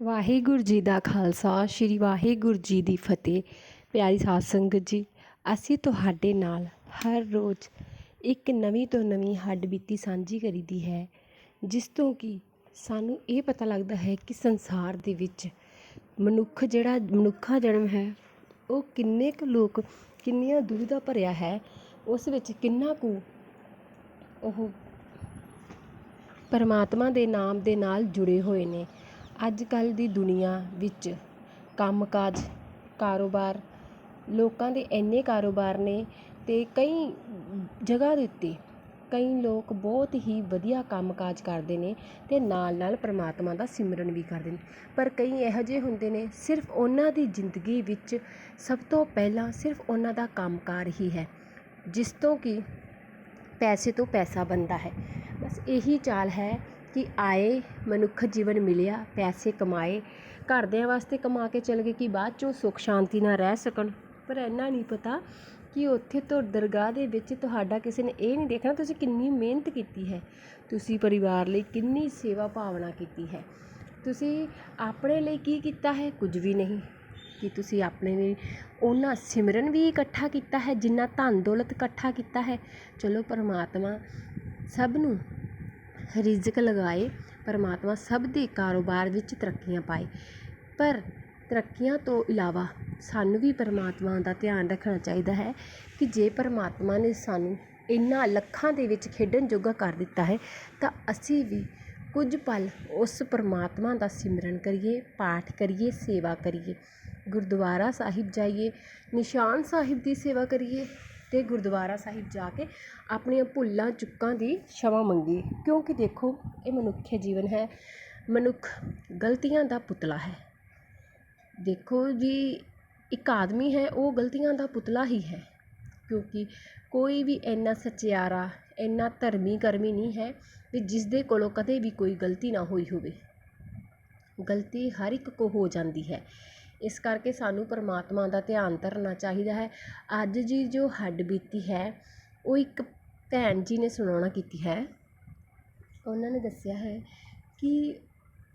ਵਾਹਿਗੁਰੂ ਜੀ ਦਾ ਖਾਲਸਾ, ਸ੍ਰੀ ਵਾਹਿਗੁਰੂ ਜੀ ਦੀ ਫਤਿਹ। ਪਿਆਰੀ ਸਾਧ ਸੰਗਤ ਜੀ, ਅਸੀਂ ਤੁਹਾਡੇ ਨਾਲ ਹਰ ਰੋਜ਼ ਇੱਕ ਨਵੀਂ ਤੋਂ ਨਵੀਂ ਹੱਡ ਬੀਤੀ ਸਾਂਝੀ ਕਰੀਦੀ ਹੈ, ਜਿਸ ਤੋਂ ਕਿ ਸਾਨੂੰ ਇਹ ਪਤਾ ਲੱਗਦਾ ਹੈ ਕਿ ਸੰਸਾਰ ਦੇ ਵਿੱਚ ਮਨੁੱਖ ਜਿਹੜਾ, ਮਨੁੱਖਾ ਜਨਮ ਹੈ, ਉਹ ਕਿੰਨੇ ਕੁ ਲੋਕ, ਕਿੰਨੀਆਂ ਦੁਵਿਧਾ ਭਰਿਆ ਹੈ, ਉਸ ਵਿੱਚ ਕਿੰਨਾ ਕੁ ਉਹ ਪਰਮਾਤਮਾ ਦੇ ਨਾਮ ਦੇ ਨਾਲ ਜੁੜੇ ਹੋਏ ਨੇ। ਅੱਜ ਕੱਲ੍ਹ ਦੀ ਦੁਨੀਆ ਵਿੱਚ ਕੰਮ ਕਾਜ ਕਾਰੋਬਾਰ, ਲੋਕਾਂ ਦੇ ਇੰਨੇ ਕਾਰੋਬਾਰ ਨੇ ਅਤੇ ਕਈ ਜਗ੍ਹਾ ਦੇ ਉੱਤੇ ਕਈ ਲੋਕ ਬਹੁਤ ਹੀ ਵਧੀਆ ਕੰਮ ਕਾਜ ਕਰਦੇ ਨੇ ਅਤੇ ਨਾਲ ਨਾਲ ਪਰਮਾਤਮਾ ਦਾ ਸਿਮਰਨ ਵੀ ਕਰਦੇ ਨੇ। ਪਰ ਕਈ ਇਹੋ ਜਿਹੇ ਹੁੰਦੇ ਨੇ, ਸਿਰਫ ਉਹਨਾਂ ਦੀ ਜ਼ਿੰਦਗੀ ਵਿੱਚ ਸਭ ਤੋਂ ਪਹਿਲਾਂ ਸਿਰਫ ਉਹਨਾਂ ਦਾ ਕੰਮ ਕਾਰ ਹੀ ਹੈ, ਜਿਸ ਤੋਂ ਕਿ ਪੈਸੇ ਤੋਂ ਪੈਸਾ ਬਣਦਾ ਹੈ। ਬਸ ਇਹੀ ਚਾਲ ਹੈ ਕਿ ਆਏ, ਮਨੁੱਖ ਜੀਵਨ ਮਿਲਿਆ, ਪੈਸੇ ਕਮਾਏ, ਘਰਦਿਆਂ ਵਾਸਤੇ ਕਮਾ ਕੇ ਚਲੇ ਗਏ ਕਿ ਬਾਅਦ 'ਚੋਂ ਸੁੱਖ ਸ਼ਾਂਤੀ ਨਾਲ ਰਹਿ ਸਕਣ। ਪਰ ਇੰਨਾ ਨਹੀਂ ਪਤਾ ਕਿ ਉੱਥੇ ਤੋਂ ਦਰਗਾਹ ਦੇ ਵਿੱਚ ਤੁਹਾਡਾ ਕਿਸੇ ਨੇ ਇਹ ਨਹੀਂ ਦੇਖਣਾ ਤੁਸੀਂ ਕਿੰਨੀ ਮਿਹਨਤ ਕੀਤੀ ਹੈ। ਤੁਸੀਂ ਪਰਿਵਾਰ ਲਈ ਕਿੰਨੀ ਸੇਵਾ ਭਾਵਨਾ ਕੀਤੀ ਹੈ। ਤੁਸੀਂ ਆਪਣੇ ਲਈ ਕੀ ਕੀਤਾ ਹੈ? ਕੁਝ ਵੀ ਨਹੀਂ। ਕਿ ਤੁਸੀਂ ਆਪਣੇ ਲਈ ਉਹਨਾਂ ਸਿਮਰਨ ਵੀ ਇਕੱਠਾ ਕੀਤਾ ਹੈ, ਜਿੰਨਾ ਧਨ ਦੌਲਤ ਇਕੱਠਾ ਕੀਤਾ ਹੈ? ਚਲੋ ਪਰਮਾਤਮਾ ਸਭ ਨੂੰ ਰਿਜ਼ਕ ਲਗਾਏ, ਪਰਮਾਤਮਾ ਸਭ ਦੇ ਕਾਰੋਬਾਰ ਵਿੱਚ ਤਰੱਕੀਆਂ ਪਾਏ। ਪਰ ਤਰੱਕੀਆਂ ਤੋਂ ਇਲਾਵਾ ਸਾਨੂੰ ਵੀ ਪਰਮਾਤਮਾ ਦਾ ਧਿਆਨ ਰੱਖਣਾ ਚਾਹੀਦਾ ਹੈ ਕਿ ਜੇ ਪਰਮਾਤਮਾ ਨੇ ਸਾਨੂੰ ਇਹਨਾਂ ਲੱਖਾਂ ਦੇ ਵਿੱਚ ਖੇਡਣ ਜੋਗਾ ਕਰ ਦਿੱਤਾ ਹੈ, ਤਾਂ ਅਸੀਂ ਵੀ ਕੁਝ ਪਲ ਉਸ ਪਰਮਾਤਮਾ ਦਾ ਸਿਮਰਨ ਕਰੀਏ, ਪਾਠ ਕਰੀਏ, ਸੇਵਾ ਕਰੀਏ। ਗੁਰਦੁਆਰਾ ਸਾਹਿਬ ਜਾਈਏ, ਨਿਸ਼ਾਨ ਸਾਹਿਬ ਦੀ ਸੇਵਾ ਕਰੀਏ ਅਤੇ ਗੁਰਦੁਆਰਾ ਸਾਹਿਬ ਜਾ ਕੇ ਆਪਣੀਆਂ ਭੁੱਲਾਂ, ਚੁੱਕਾਂ ਦੀ ਛਾਵਾਂ ਮੰਗੀ। ਕਿਉਂਕਿ ਦੇਖੋ, ਇਹ ਮਨੁੱਖੀ ਜੀਵਨ ਹੈ। ਮਨੁੱਖ ਗਲਤੀਆਂ ਦਾ ਪੁਤਲਾ ਹੈ। ਦੇਖੋ ਜੀ, ਇੱਕ ਆਦਮੀ ਹੈ, ਉਹ ਗਲਤੀਆਂ ਦਾ ਪੁਤਲਾ ਹੀ ਹੈ। ਕਿਉਂਕਿ ਕੋਈ ਵੀ ਇੰਨਾ ਸੱਚਿਆਰਾ, ਇੰਨਾ ਧਰਮੀ ਕਰਮੀ ਨਹੀਂ ਹੈ ਵੀ ਜਿਸ ਦੇ ਕੋਲੋਂ ਕਦੇ ਵੀ ਕੋਈ ਗਲਤੀ ਨਾ ਹੋਈ ਹੋਵੇ। ਗਲਤੀ ਹਰ ਇੱਕ ਕੋਲ ਹੋ ਜਾਂਦੀ ਹੈ। ਇਸ ਕਰਕੇ ਸਾਨੂੰ ਪਰਮਾਤਮਾ ਦਾ ਧਿਆਨ ਧਰਨਾ ਚਾਹੀਦਾ ਹੈ। ਅੱਜ ਦੀ ਜੋ ਹੱਡ ਬੀਤੀ ਹੈ, ਉਹ ਇੱਕ ਭੈਣ ਜੀ ਨੇ ਸੁਣਾਉਣਾ ਕੀਤੀ ਹੈ। ਉਹਨਾਂ ਨੇ ਦੱਸਿਆ ਹੈ ਕਿ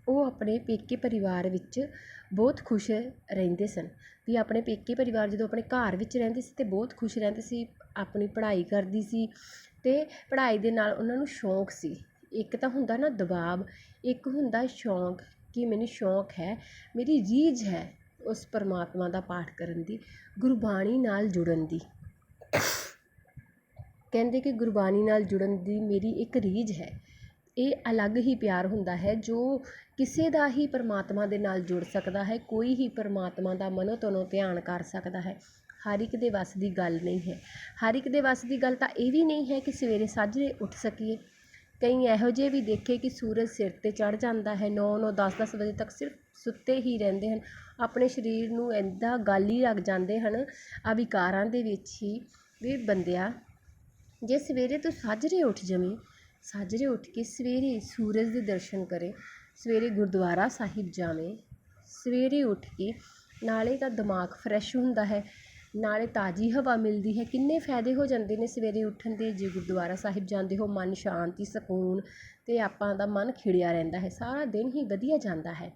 ਉਹ ਆਪਣੇ ਪੇਕੇ ਪਰਿਵਾਰ ਵਿੱਚ ਬਹੁਤ ਖੁਸ਼ ਰਹਿੰਦੇ ਸਨ। ਵੀ ਆਪਣੇ ਪੇਕੇ ਪਰਿਵਾਰ ਜਦੋਂ ਆਪਣੇ ਘਰ ਵਿੱਚ ਰਹਿੰਦੇ ਸੀ ਅਤੇ ਬਹੁਤ ਖੁਸ਼ ਰਹਿੰਦੇ ਸੀ, ਆਪਣੀ ਪੜ੍ਹਾਈ ਕਰਦੀ ਸੀ ਅਤੇ ਪੜ੍ਹਾਈ ਦੇ ਨਾਲ ਉਹਨਾਂ ਨੂੰ ਸ਼ੌਂਕ ਸੀ। ਇੱਕ ਤਾਂ ਹੁੰਦਾ ਨਾ ਦਬਾਅ, ਇੱਕ ਹੁੰਦਾ ਸ਼ੌਂਕ ਕਿ ਮੈਨੂੰ ਸ਼ੌਂਕ ਹੈ, ਮੇਰੀ ਰੀਝ ਹੈ। ਉਸ ਪਰਮਾਤਮਾ ਦਾ ਪਾਠ ਕਰਨ ਦੀ, ਗੁਰਬਾਣੀ ਨਾਲ ਜੁੜਨ ਦੀ। ਕਹਿੰਦੇ ਕਿ ਗੁਰਬਾਣੀ ਨਾਲ ਜੁੜਨ ਦੀ ਮੇਰੀ ਇੱਕ ਰੀਝ ਹੈ। ਇਹ ਅਲੱਗ ਹੀ ਪਿਆਰ ਹੁੰਦਾ ਹੈ, ਜੋ ਕਿਸੇ ਦਾ ਹੀ ਪਰਮਾਤਮਾ ਦੇ ਨਾਲ ਜੁੜ ਸਕਦਾ ਹੈ, ਕੋਈ ਹੀ ਪਰਮਾਤਮਾ ਦਾ ਮਨੋ ਤਨੋ ਧਿਆਨ ਕਰ ਸਕਦਾ ਹੈ। ਹਰ ਇੱਕ ਦੇ ਵੱਸ ਦੀ ਗੱਲ ਨਹੀਂ ਹੈ। ਹਰ ਇੱਕ ਦੇ ਵੱਸ ਦੀ ਗੱਲ ਤਾਂ ਇਹ ਵੀ ਨਹੀਂ ਹੈ ਕਿ ਸਵੇਰੇ ਸਾਜਰੇ ਉੱਠ ਸਕੀਏ। ਕਈ ਇਹੋ ਜਿਹੇ ਵੀ ਦੇਖੇ ਕਿ ਸੂਰਜ ਸਿਰ 'ਤੇ ਚੜ੍ਹ ਜਾਂਦਾ ਹੈ, ਨੌ ਨੌ, ਦਸ ਦਸ ਵਜੇ ਤੱਕ ਸਿਰਫ ਸੁੱਤੇ ਹੀ ਰਹਿੰਦੇ ਹਨ, ਆਪਣੇ ਸਰੀਰ ਨੂੰ ਇੱਦਾਂ ਗਾਲੀ ਹੀ ਰੱਖ ਜਾਂਦੇ ਹਨ ਆ ਵਿਕਾਰਾਂ ਦੇ ਵਿੱਚ ਹੀ ਵੀ ਬੰਦਿਆ, ਜੇ ਸਵੇਰੇ ਤੂੰ ਸਾਜਰੇ ਉੱਠ ਜਵੇਂ, ਸਾਜਰੇ ਉੱਠ ਕੇ ਸਵੇਰੇ ਸੂਰਜ ਦੇ ਦਰਸ਼ਨ ਕਰੇ, ਸਵੇਰੇ ਗੁਰਦੁਆਰਾ ਸਾਹਿਬ ਜਾਵੇ, ਸਵੇਰੇ ਉੱਠ ਕੇ ਨਾਲੇ ਤਾਂ ਦਿਮਾਗ ਫਰੈਸ਼ ਹੁੰਦਾ ਹੈ ਨਾਲੇ ਤਾਜ਼ੀ ਹਵਾ ਮਿਲਦੀ ਹੈ। ਕਿੰਨੇ ਫਾਇਦੇ ਹੋ ਜਾਂਦੇ ਨੇ ਸਵੇਰੇ ਉੱਠਣ ਦੇ? ਜੇ ਗੁਰਦੁਆਰਾ ਸਾਹਿਬ ਜਾਂਦੇ ਹੋ, ਮਨ ਸ਼ਾਂਤੀ, ਸਕੂਨ ਅਤੇ ਆਪਾਂ ਦਾ ਮਨ ਖਿੜਿਆ ਰਹਿੰਦਾ ਹੈ। ਸਾਰਾ ਦਿਨ ਹੀ ਵਧੀਆ ਜਾਂਦਾ ਹੈ।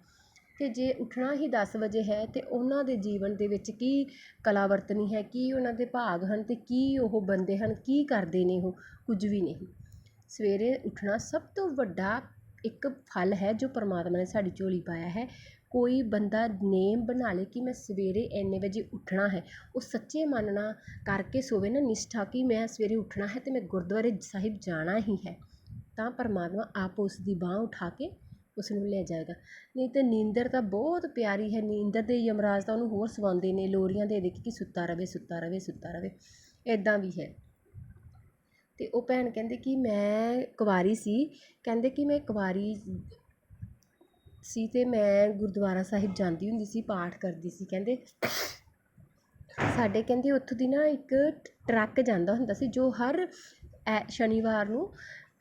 ਅਤੇ ਜੇ ਉੱਠਣਾ ਹੀ ਦਸ ਵਜੇ ਹੈ ਅਤੇ ਉਹਨਾਂ ਦੇ ਜੀਵਨ ਦੇ ਵਿੱਚ ਕੀ ਕਲਾ ਵਰਤਣੀ ਹੈ? ਕੀ ਉਹਨਾਂ ਦੇ ਭਾਗ ਹਨ ਅਤੇ ਕੀ ਉਹ ਬੰਦੇ ਹਨ? ਕੀ ਕਰਦੇ ਨੇ ਉਹ? ਕੁਝ ਵੀ ਨਹੀਂ। ਸਵੇਰੇ ਉੱਠਣਾ ਸਭ ਤੋਂ ਵੱਡਾ ਇੱਕ ਫਲ ਹੈ ਜੋ ਪਰਮਾਤਮਾ ਨੇ ਸਾਡੀ ਝੋਲੀ ਪਾਇਆ ਹੈ। ਕੋਈ ਬੰਦਾ ਨੇਮ ਬਣਾ ਲਏ ਕਿ ਮੈਂ ਸਵੇਰੇ ਇੰਨੇ ਵਜੇ ਉੱਠਣਾ ਹੈ। ਉਹ ਸੱਚੇ ਮਨ ਨਾਲ ਕਰਕੇ ਸੋਵੇ ਨਾ ਨਿਸ਼ਠਾ ਕਿ ਮੈਂ ਸਵੇਰੇ ਉੱਠਣਾ ਹੈ ਅਤੇ ਮੈਂ ਗੁਰਦੁਆਰੇ ਸਾਹਿਬ ਜਾਣਾ ਹੀ ਹੈ। ਤਾਂ ਪਰਮਾਤਮਾ ਆਪ ਉਸ ਦੀ ਬਾਂਹ ਉਠਾ ਕੇ ਉਸ ਨੂੰ ਲੈ ਜਾਏਗਾ। ਨਹੀਂ ਤਾਂ ਨੀਂਦਰ ਤਾਂ ਬਹੁਤ ਪਿਆਰੀ ਹੈ। ਨੀਂਦਰ ਦੇ ਯਮਰਾਜ ਤਾਂ ਉਹਨੂੰ ਹੋਰ ਸਵਾਉਂਦੇ ਨੇ। ਲੋਰੀਆਂ ਦੇ ਦੇ ਕਿ ਸੁੱਤਾ ਰਵੇ ਸੁੱਤਾ ਰਵੇ ਸੁੱਤਾ ਰਵੇ। ਇੱਦਾਂ ਵੀ ਹੈ। ਅਤੇ ਉਹ ਭੈਣ ਕਹਿੰਦੇ ਕਿ ਮੈਂ ਕੁਵਾਰੀ ਸੀ। ਕਹਿੰਦੇ ਕਿ ਮੈਂ ਕੁਵਾਰੀ ਸੀ ਅਤੇ ਮੈਂ ਗੁਰਦੁਆਰਾ ਸਾਹਿਬ ਜਾਂਦੀ ਹੁੰਦੀ ਸੀ, ਪਾਠ ਕਰਦੀ ਸੀ, ਕਹਿੰਦੇ ਸਾਡੇ ਕਹਿੰਦੇ ਉੱਥੋਂ ਦੀ ਨਾ ਇੱਕ ਟਰੱਕ ਜਾਂਦਾ ਹੁੰਦਾ ਸੀ, ਜੋ ਹਰ ਐ ਸ਼ਨੀਵਾਰ ਨੂੰ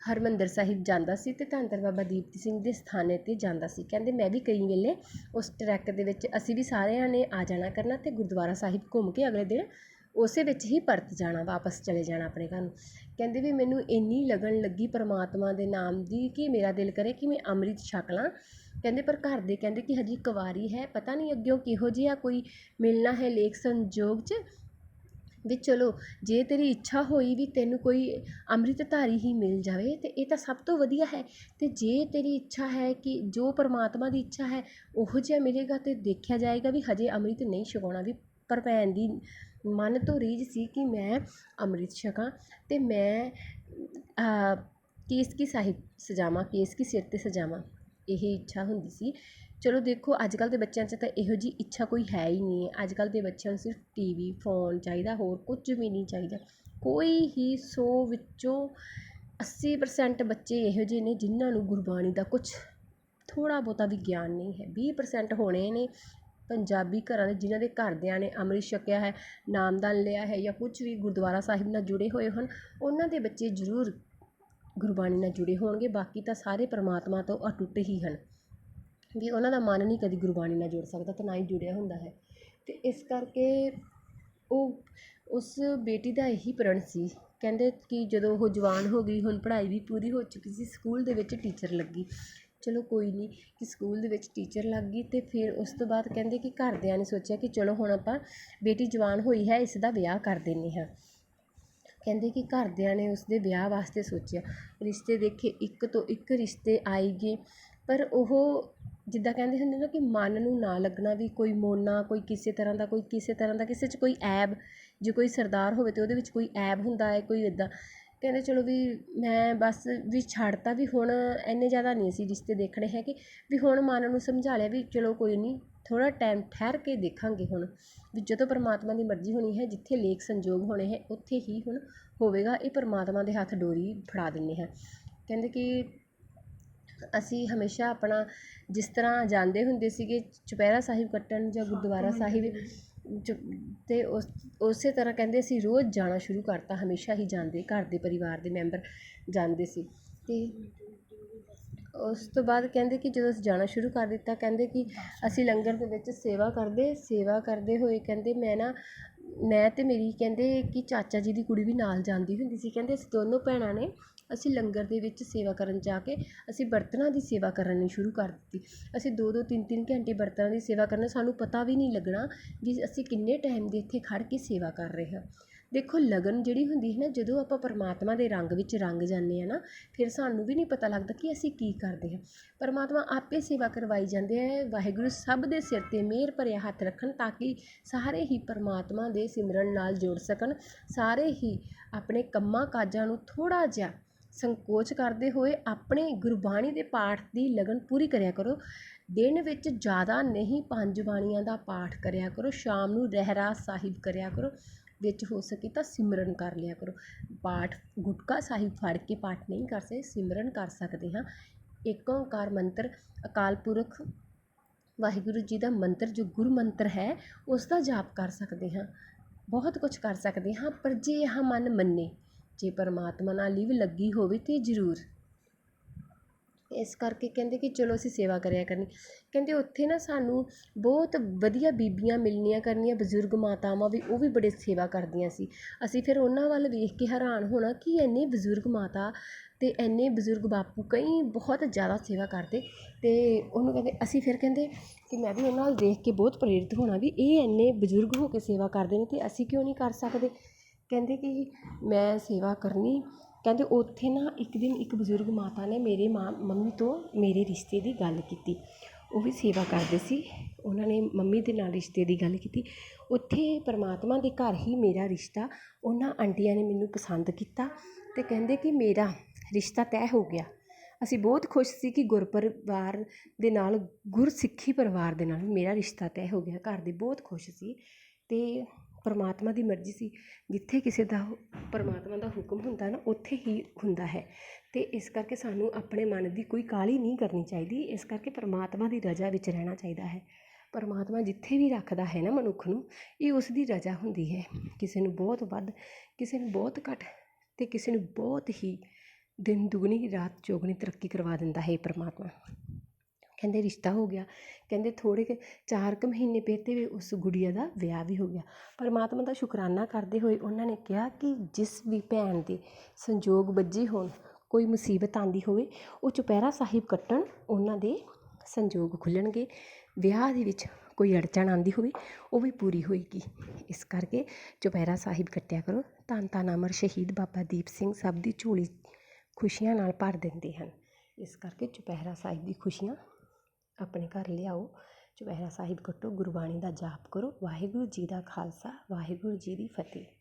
ਹਰਿਮੰਦਰ ਸਾਹਿਬ ਜਾਂਦਾ ਸੀ ਅਤੇ ਧੰਨ ਧੰਨ ਬਾਬਾ ਦੀਪਤੀ ਸਿੰਘ ਦੇ ਸਥਾਨੇ 'ਤੇ ਜਾਂਦਾ ਸੀ। ਕਹਿੰਦੇ ਮੈਂ ਵੀ ਕਈ ਵੇਲੇ ਉਸ ਟਰੱਕ ਦੇ ਵਿੱਚ, ਅਸੀਂ ਵੀ ਸਾਰਿਆਂ ਨੇ ਆ ਜਾਣਾ ਕਰਨਾ ਅਤੇ ਗੁਰਦੁਆਰਾ ਸਾਹਿਬ ਘੁੰਮ ਕੇ ਅਗਲੇ ਦਿਨ ਉਸੇ ਵਿੱਚ ਹੀ ਪਰਤ ਜਾਣਾ, ਵਾਪਸ ਚਲੇ ਜਾਣਾ ਆਪਣੇ ਘਰ ਨੂੰ। ਕਹਿੰਦੇ ਵੀ ਮੈਨੂੰ ਇੰਨੀ ਲਗਨ ਲੱਗੀ ਪਰਮਾਤਮਾ ਦੇ ਨਾਮ ਦੀ ਕਿ ਮੇਰਾ ਦਿਲ ਕਰੇ ਕਿ ਮੈਂ ਅੰਮ੍ਰਿਤ ਛਕ ਲਾਂ। ਕਹਿੰਦੇ ਪਰ ਘਰ ਦੇ ਕਹਿੰਦੇ ਕਿ ਹਜੇ ਕੁਆਰੀ ਹੈ, ਪਤਾ ਨਹੀਂ ਅੱਗਿਓਂ ਕਿਹੋ ਜਿਹਾ ਕੋਈ ਮਿਲਣਾ ਹੈ ਲੇਖ ਸੰਜੋਗ 'ਚ ਵੀ ਚਲੋ, ਜੇ ਤੇਰੀ ਇੱਛਾ ਹੋਈ ਵੀ ਤੈਨੂੰ ਕੋਈ ਅੰਮ੍ਰਿਤਧਾਰੀ ਹੀ ਮਿਲ ਜਾਵੇ, ਤਾਂ ਇਹ ਤਾਂ ਸਭ ਤੋਂ ਵਧੀਆ ਹੈ। ਅਤੇ ਜੇ ਤੇਰੀ ਇੱਛਾ ਹੈ ਕਿ ਜੋ ਪਰਮਾਤਮਾ ਦੀ ਇੱਛਾ ਹੈ, ਉਹੋ ਜਿਹਾ ਮਿਲੇਗਾ ਤੇ ਦੇਖਿਆ ਜਾਏਗਾ ਵੀ ਹਜੇ ਅੰਮ੍ਰਿਤ ਨਹੀਂ ਛਕਾਉਣਾ। ਵੀ ਪਰ ਭੈਣ ਦੀ ਮਨ ਤੋਂ ਰੀਝ ਸੀ ਕਿ ਮੈਂ ਅੰਮ੍ਰਿਤ ਛਕਾਂ ਅਤੇ ਮੈਂ ਕੇਸਕੀ ਸਾਹਿਬ ਸਜਾਵਾਂ, ਕੇਸਕੀ ਸਿਰ 'ਤੇ ਸਜਾਵਾਂ। ਇਹ ਇੱਛਾ ਹੁੰਦੀ ਸੀ। ਚਲੋ ਦੇਖੋ ਅੱਜ ਕੱਲ੍ਹ ਦੇ ਬੱਚਿਆਂ 'ਚ ਤਾਂ ਇਹੋ ਜਿਹੀ ਇੱਛਾ ਕੋਈ ਹੈ ਹੀ ਨਹੀਂ ਹੈ। ਅੱਜ ਕੱਲ੍ਹ ਦੇ ਬੱਚਿਆਂ ਨੂੰ ਸਿਰਫ ਟੀ ਵੀ ਫੋਨ ਚਾਹੀਦਾ, ਹੋਰ ਕੁਝ ਵੀ ਨਹੀਂ ਚਾਹੀਦਾ। ਕੋਈ ਹੀ ਸੌ ਵਿੱਚੋਂ 80% ਬੱਚੇ ਇਹੋ ਜਿਹੇ ਨੇ ਜਿਨ੍ਹਾਂ ਨੂੰ ਗੁਰਬਾਣੀ ਦਾ ਕੁਛ ਥੋੜ੍ਹਾ ਬਹੁਤਾ ਵੀ ਗਿਆਨ ਨਹੀਂ ਹੈ। 20% ਹੋਣੇ ਨੇ ਪੰਜਾਬੀ ਘਰਾਂ ਦੇ ਜਿਨ੍ਹਾਂ ਦੇ ਘਰਦਿਆਂ ਨੇ ਅੰਮ੍ਰਿਤ ਛਕਿਆ ਹੈ, ਨਾਮਦਾਨ ਲਿਆ ਹੈ ਜਾਂ ਕੁਝ ਵੀ ਗੁਰਦੁਆਰਾ ਸਾਹਿਬ ਨਾਲ ਜੁੜੇ ਹੋਏ ਹਨ ਉਹਨਾਂ ਦੇ ਬੱਚੇ ਜ਼ਰੂਰ ਗੁਰਬਾਣੀ ਨਾਲ ਜੁੜੇ ਹੋਣਗੇ, ਬਾਕੀ ਤਾਂ ਸਾਰੇ ਪਰਮਾਤਮਾ ਤੋਂ ਅਟੁੱਟ ਹੀ ਹਨ। ਵੀ ਉਹਨਾਂ ਦਾ ਮਨ ਨਹੀਂ ਕਦੀ ਗੁਰਬਾਣੀ ਨਾਲ ਜੁੜ ਸਕਦਾ, ਤੇ ਨਾ ਹੀ ਜੁੜਿਆ ਹੁੰਦਾ ਹੈ। ਅਤੇ ਇਸ ਕਰਕੇ ਉਹ, ਉਸ ਬੇਟੀ ਦਾ ਇਹੀ ਪ੍ਰਣ ਸੀ। ਕਹਿੰਦੇ ਕਿ ਜਦੋਂ ਉਹ ਜਵਾਨ ਹੋ ਗਈ, ਹੁਣ ਪੜ੍ਹਾਈ ਵੀ ਪੂਰੀ ਹੋ ਚੁੱਕੀ ਸੀ, ਸਕੂਲ ਦੇ ਵਿੱਚ ਟੀਚਰ ਲੱਗੀ। ਚਲੋ ਕੋਈ ਨਹੀਂ, ਕਿ ਸਕੂਲ ਦੇ ਵਿੱਚ ਟੀਚਰ ਲੱਗ ਗਈ ਅਤੇ ਫਿਰ ਉਸ ਤੋਂ ਬਾਅਦ ਕਹਿੰਦੇ ਕਿ ਘਰਦਿਆਂ ਨੇ ਸੋਚਿਆ ਕਿ ਚਲੋ ਹੁਣ ਆਪਾਂ ਬੇਟੀ ਜਵਾਨ ਹੋਈ ਹੈ, ਇਸ ਦਾ ਵਿਆਹ ਕਰ ਦਿੰਦੇ ਹਾਂ। ਕਹਿੰਦੇ ਕਿ ਘਰਦਿਆਂ ਨੇ ਉਸਦੇ ਵਿਆਹ ਵਾਸਤੇ ਸੋਚਿਆ। ਰਿਸ਼ਤੇ ਦੇਖੇ, ਇੱਕ ਤੋਂ ਇੱਕ ਰਿਸ਼ਤੇ ਆਈ ਗਏ ਪਰ ਉਹ ਜਿੱਦਾਂ ਕਹਿੰਦੇ ਹੁੰਦੇ ਨਾ ਕਿ ਮਨ ਨੂੰ ਨਾ ਲੱਗਣਾ ਵੀ ਕੋਈ ਮੋਨਾ, ਕੋਈ ਕਿਸੇ ਤਰ੍ਹਾਂ ਦਾ, ਕੋਈ ਕਿਸੇ ਤਰ੍ਹਾਂ ਦਾ, ਕਿਸੇ 'ਚ ਕੋਈ ਐਬ। ਜੇ ਕੋਈ ਸਰਦਾਰ ਹੋਵੇ ਤਾਂ ਉਹਦੇ ਵਿੱਚ ਕੋਈ ਐਬ ਹੁੰਦਾ ਹੈ, ਕੋਈ ਇੱਦਾਂ ਕਹਿੰਦੇ ਚਲੋ ਵੀ ਮੈਂ ਬਸ ਵੀ ਛੱਡਤਾ ਵੀ ਹੁਣ ਇੰਨੇ ਜ਼ਿਆਦਾ ਨਹੀਂ ਅਸੀਂ ਰਿਸ਼ਤੇ ਦੇਖਣੇ ਹੈਗੇ। ਵੀ ਹੁਣ ਮਨ ਨੂੰ ਸਮਝਾ ਲਿਆ ਵੀ ਚਲੋ ਕੋਈ ਨਹੀਂ ਥੋੜ੍ਹਾ ਟਾਈਮ ਠਹਿਰ ਕੇ ਦੇਖਾਂਗੇ ਹੁਣ ਵੀ ਜਦੋਂ ਪਰਮਾਤਮਾ ਦੀ ਮਰਜ਼ੀ ਹੋਣੀ ਹੈ ਜਿੱਥੇ ਲੇਖ ਸੰਜੋਗ ਹੋਣੇ ਹੈ ਉੱਥੇ ਹੀ ਹੁਣ ਹੋਵੇਗਾ ਇਹ ਪਰਮਾਤਮਾ ਦੇ ਹੱਥ ਡੋਰੀ ਫੜਾ ਦਿੰਦੇ ਹਾਂ। ਕਹਿੰਦੇ ਕਿ ਅਸੀਂ ਹਮੇਸ਼ਾ ਆਪਣਾ ਜਿਸ ਤਰ੍ਹਾਂ ਜਾਂਦੇ ਹੁੰਦੇ ਸੀਗੇ ਚੁਪਹਿਰਾ ਸਾਹਿਬ ਕੱਟਣ ਜਾਂ ਗੁਰਦੁਆਰਾ ਸਾਹਿਬ ਤੇ ਉਸ ਉਸੇ ਤਰ੍ਹਾਂ ਕਹਿੰਦੇ ਅਸੀਂ ਰੋਜ਼ ਜਾਣਾ ਸ਼ੁਰੂ ਕਰਤਾ ਹਮੇਸ਼ਾ ਹੀ ਜਾਂਦੇ ਘਰ ਦੇ ਪਰਿਵਾਰ ਦੇ ਮੈਂਬਰ ਜਾਂਦੇ ਸੀ। ਤੇ ਉਸ ਤੋਂ ਬਾਅਦ ਕਹਿੰਦੇ ਕਿ ਜਦੋਂ ਅਸੀਂ ਜਾਣਾ ਸ਼ੁਰੂ ਕਰ ਦਿੱਤਾ, ਕਹਿੰਦੇ ਕਿ ਅਸੀਂ ਲੰਗਰ ਦੇ ਵਿੱਚ ਸੇਵਾ ਕਰਦੇ ਸੇਵਾ ਕਰਦੇ ਹੋਏ ਕਹਿੰਦੇ ਮੈਂ ਨਾ, ਮੈਂ ਅਤੇ ਮੇਰੀ ਕਹਿੰਦੇ ਕਿ ਚਾਚਾ ਜੀ ਦੀ ਕੁੜੀ ਵੀ ਨਾਲ ਜਾਂਦੀ ਹੁੰਦੀ ਸੀ, ਕਹਿੰਦੇ ਅਸੀਂ ਦੋਨੋਂ ਭੈਣਾਂ ਨੇ ਅਸੀਂ ਲੰਗਰ ਦੇ ਵਿੱਚ ਸੇਵਾ ਕਰਨ ਜਾ ਕੇ ਅਸੀਂ ਬਰਤਨਾਂ ਦੀ ਸੇਵਾ ਕਰਨੀ ਸ਼ੁਰੂ ਕਰ ਦਿੱਤੀ। ਅਸੀਂ ਦੋ ਦੋ ਤਿੰਨ ਤਿੰਨ ਘੰਟੇ ਬਰਤਨਾਂ ਦੀ ਸੇਵਾ ਕਰਨਾ, ਸਾਨੂੰ ਪਤਾ ਵੀ ਨਹੀਂ ਲੱਗਣਾ ਵੀ ਅਸੀਂ ਕਿੰਨੇ ਟਾਈਮ ਦੇ ਇੱਥੇ ਖੜ੍ਹ ਕੇ ਸੇਵਾ ਕਰ ਰਹੇ ਹਾਂ। ਦੇਖੋ, ਲਗਨ ਜਿਹੜੀ ਹੁੰਦੀ ਹੈ ਨਾ, ਜਦੋਂ ਆਪਾਂ ਪਰਮਾਤਮਾ ਦੇ ਰੰਗ ਵਿੱਚ ਰੰਗ ਜਾਂਦੇ ਹਾਂ ਨਾ, ਫਿਰ ਸਾਨੂੰ ਵੀ ਨਹੀਂ ਪਤਾ ਲੱਗਦਾ ਕਿ ਅਸੀਂ ਕੀ ਕਰਦੇ ਹਾਂ। ਪਰਮਾਤਮਾ ਆਪੇ ਸੇਵਾ ਕਰਵਾਈ ਜਾਂਦੇ ਹੈ ਵਾਹਿਗੁਰੂ ਸਭ ਦੇ ਸਿਰ ਤੇ ਮਿਹਰ ਭਰਿਆ ਹੱਥ ਰੱਖਣ ਤਾਂ ਕਿ ਸਾਰੇ ਹੀ ਪਰਮਾਤਮਾ ਦੇ ਸਿਮਰਨ ਨਾਲ ਜੁੜ ਸਕਣ। ਸਾਰੇ ਹੀ ਆਪਣੇ ਕੰਮਾਂ ਕਾਜਾਂ ਨੂੰ ਥੋੜ੍ਹਾ ਜਿਹਾ ਸੰਕੋਚ ਕਰਦੇ ਹੋਏ ਆਪਣੇ ਗੁਰਬਾਣੀ ਦੇ ਪਾਠ ਦੀ ਲਗਨ ਪੂਰੀ ਕਰਿਆ ਕਰੋ। ਦਿਨ ਵਿੱਚ ਜ਼ਿਆਦਾ ਨਹੀਂ, ਪੰਜ ਬਾਣੀਆਂ ਦਾ ਪਾਠ ਕਰਿਆ ਕਰੋ। ਸ਼ਾਮ ਨੂੰ ਰਹਿਰਾ ਸਾਹਿਬ ਕਰਿਆ ਕਰੋ। ਵਿੱਚ ਹੋ ਸਕੇ ਤਾਂ ਸਿਮਰਨ ਕਰ ਲਿਆ ਕਰੋ। ਪਾਠ, ਗੁਟਕਾ ਸਾਹਿਬ ਫੜ ਕੇ ਪਾਠ ਨਹੀਂ ਕਰ ਸਕਦੇ, ਸਿਮਰਨ ਕਰ ਸਕਦੇ ਹਾਂ। ਏਕ ਓਂਕਾਰ ਮੰਤਰ, ਅਕਾਲ ਪੁਰਖ ਵਾਹਿਗੁਰੂ ਜੀ ਦਾ ਮੰਤਰ, ਜੋ ਗੁਰੂ ਮੰਤਰ ਹੈ, ਉਸ ਦਾ ਜਾਪ ਕਰ ਸਕਦੇ ਹਾਂ। ਬਹੁਤ ਕੁਝ ਕਰ ਸਕਦੇ ਹਾਂ, ਪਰ ਜੇ ਇਹ ਮਨ ਮੰਨੇ, ਜੇ ਪਰਮਾਤਮਾ ਨਾਲ ਲਿਵ ਲੱਗੀ ਹੋਵੇ ਤਾਂ ਜ਼ਰੂਰ। ਇਸ ਕਰਕੇ ਕਹਿੰਦੇ ਕਿ ਚਲੋ ਅਸੀਂ ਸੇਵਾ ਕਰਿਆ ਕਰਨੀ। ਕਹਿੰਦੇ ਉੱਥੇ ਨਾ ਸਾਨੂੰ ਬਹੁਤ ਵਧੀਆ ਬੀਬੀਆਂ ਮਿਲਣੀਆਂ ਕਰਨੀਆਂ, ਬਜ਼ੁਰਗ ਮਾਤਾਵਾਂ ਵੀ, ਉਹ ਵੀ ਬੜੇ ਸੇਵਾ ਕਰਦੀਆਂ ਸੀ। ਅਸੀਂ ਫਿਰ ਉਹਨਾਂ ਵੱਲ ਵੇਖ ਕੇ ਹੈਰਾਨ ਹੋਣਾ ਕਿ ਇੰਨੇ ਬਜ਼ੁਰਗ ਮਾਤਾ ਅਤੇ ਇੰਨੇ ਬਜ਼ੁਰਗ ਬਾਪੂ ਕਈ ਬਹੁਤ ਜ਼ਿਆਦਾ ਸੇਵਾ ਕਰਦੇ ਅਤੇ ਉਹਨੂੰ ਕਹਿੰਦੇ, ਅਸੀਂ ਫਿਰ ਕਹਿੰਦੇ ਕਿ ਮੈਂ ਵੀ ਉਹਨਾਂ ਵੱਲ ਦੇਖ ਕੇ ਬਹੁਤ ਪ੍ਰੇਰਿਤ ਹੋਣਾ ਵੀ ਇਹ ਇੰਨੇ ਬਜ਼ੁਰਗ ਹੋ ਕੇ ਸੇਵਾ ਕਰਦੇ ਨੇ ਅਤੇ ਅਸੀਂ ਕਿਉਂ ਨਹੀਂ ਕਰ ਸਕਦੇ? ਕਹਿੰਦੇ ਕਿ ਮੈਂ ਸੇਵਾ ਕਰਨੀ ਕਹਿੰਦੇ ਉੱਥੇ ਨਾ ਇੱਕ ਦਿਨ ਇੱਕ ਬਜ਼ੁਰਗ ਮਾਤਾ ਨੇ ਮੇਰੇ ਮਾਂ, ਮੰਮੀ ਤੋਂ ਮੇਰੇ ਰਿਸ਼ਤੇ ਦੀ ਗੱਲ ਕੀਤੀ। ਉਹ ਵੀ ਸੇਵਾ ਕਰਦੇ ਸੀ। ਉਹਨਾਂ ਨੇ ਮੰਮੀ ਦੇ ਨਾਲ ਰਿਸ਼ਤੇ ਦੀ ਗੱਲ ਕੀਤੀ। ਉੱਥੇ ਪਰਮਾਤਮਾ ਦੇ ਘਰ ਹੀ ਮੇਰਾ ਰਿਸ਼ਤਾ ਉਹਨਾਂ ਆਂਟੀਆਂ ਨੇ ਮੈਨੂੰ ਪਸੰਦ ਕੀਤਾ ਅਤੇ ਕਹਿੰਦੇ ਕਿ ਮੇਰਾ ਰਿਸ਼ਤਾ ਤੈਅ ਹੋ ਗਿਆ। ਅਸੀਂ ਬਹੁਤ ਖੁਸ਼ ਸੀ ਕਿ ਗੁਰਪਰਿਵਾਰ ਦੇ ਨਾਲ, ਗੁਰਸਿੱਖੀ ਪਰਿਵਾਰ ਦੇ ਨਾਲ ਮੇਰਾ ਰਿਸ਼ਤਾ ਤੈਅ ਹੋ ਗਿਆ। ਘਰ ਦੇ ਬਹੁਤ ਖੁਸ਼ ਸੀ ਅਤੇ ਪਰਮਾਤਮਾ ਦੀ ਮਰਜ਼ੀ ਸੀ। ਜਿੱਥੇ ਕਿਸੇ ਦਾ ਪਰਮਾਤਮਾ ਦਾ ਹੁਕਮ ਹੁੰਦਾ ਨਾ, ਉੱਥੇ ਹੀ ਹੁੰਦਾ ਹੈ। ਅਤੇ ਇਸ ਕਰਕੇ ਸਾਨੂੰ ਆਪਣੇ ਮਨ ਦੀ ਕੋਈ ਕਾਹਲੀ ਨਹੀਂ ਕਰਨੀ ਚਾਹੀਦੀ। ਇਸ ਕਰਕੇ ਪਰਮਾਤਮਾ ਦੀ ਰਜ਼ਾ ਵਿੱਚ ਰਹਿਣਾ ਚਾਹੀਦਾ ਹੈ। ਪਰਮਾਤਮਾ ਜਿੱਥੇ ਵੀ ਰੱਖਦਾ ਹੈ ਨਾ ਮਨੁੱਖ ਨੂੰ, ਇਹ ਉਸ ਦੀ ਰਜ਼ਾ ਹੁੰਦੀ ਹੈ। ਕਿਸੇ ਨੂੰ ਬਹੁਤ ਵੱਧ, ਕਿਸੇ ਨੂੰ ਬਹੁਤ ਘੱਟ ਅਤੇ ਕਿਸੇ ਨੂੰ ਬਹੁਤ ਹੀ ਦਿਨ ਦੁਗਣੀ, ਰਾਤ ਚੌਗਣੀ ਤਰੱਕੀ ਕਰਵਾ ਦਿੰਦਾ ਹੈ ਇਹ ਪਰਮਾਤਮਾ। ਕਹਿੰਦੇ ਰਿਸ਼ਤਾ ਹੋ ਗਿਆ। ਕਹਿੰਦੇ ਥੋੜ੍ਹੇ ਕੁ ਚਾਰ ਕੁ ਮਹੀਨੇ ਪਹਿਤੇ ਹੋਏ ਉਸ ਗੁੜੀਆ ਦਾ ਵਿਆਹ ਵੀ ਹੋ ਗਿਆ। ਪਰਮਾਤਮਾ ਦਾ ਸ਼ੁਕਰਾਨਾ ਕਰਦੇ ਹੋਏ ਉਹਨਾਂ ਨੇ ਕਿਹਾ ਕਿ ਜਿਸ ਵੀ ਭੈਣ ਦੇ ਸੰਜੋਗ ਬੱਝੇ ਹੋਣ, ਕੋਈ ਮੁਸੀਬਤ ਆਉਂਦੀ ਹੋਵੇ, ਉਹ ਚੁਪਹਿਰਾ ਸਾਹਿਬ ਕੱਟਣ ਉਹਨਾਂ ਦੇ ਸੰਜੋਗ ਖੁੱਲ੍ਹਣਗੇ ਵਿਆਹ ਦੇ ਵਿੱਚ ਕੋਈ ਅੜਚਣ ਆਉਂਦੀ ਹੋਵੇ, ਉਹ ਵੀ ਪੂਰੀ ਹੋਏਗੀ। ਇਸ ਕਰਕੇ ਚੁਪਹਿਰਾ ਸਾਹਿਬ ਕੱਟਿਆ ਕਰੋ। ਧੰਨ ਧੰਨ ਅਮਰ ਸ਼ਹੀਦ ਬਾਬਾ ਦੀਪ ਸਿੰਘ ਸਭ ਦੀ ਝੋਲੀ ਖੁਸ਼ੀਆਂ ਨਾਲ ਭਰ ਦਿੰਦੇ ਹਨ। ਇਸ ਕਰਕੇ ਚੁਪਹਿਰਾ ਸਾਹਿਬ ਦੀ ਖੁਸ਼ੀਆਂ ਆਪਣੇ ਘਰ ਲਿਆਓ। ਚੁਪਹਿਰਾ ਸਾਹਿਬ ਕੱਟੋ ਗੁਰਬਾਣੀ ਦਾ ਜਾਪ ਕਰੋ। ਵਾਹਿਗੁਰੂ ਜੀ ਦਾ ਖਾਲਸਾ, ਵਾਹਿਗੁਰੂ ਜੀ ਦੀ ਫਤਿਹ।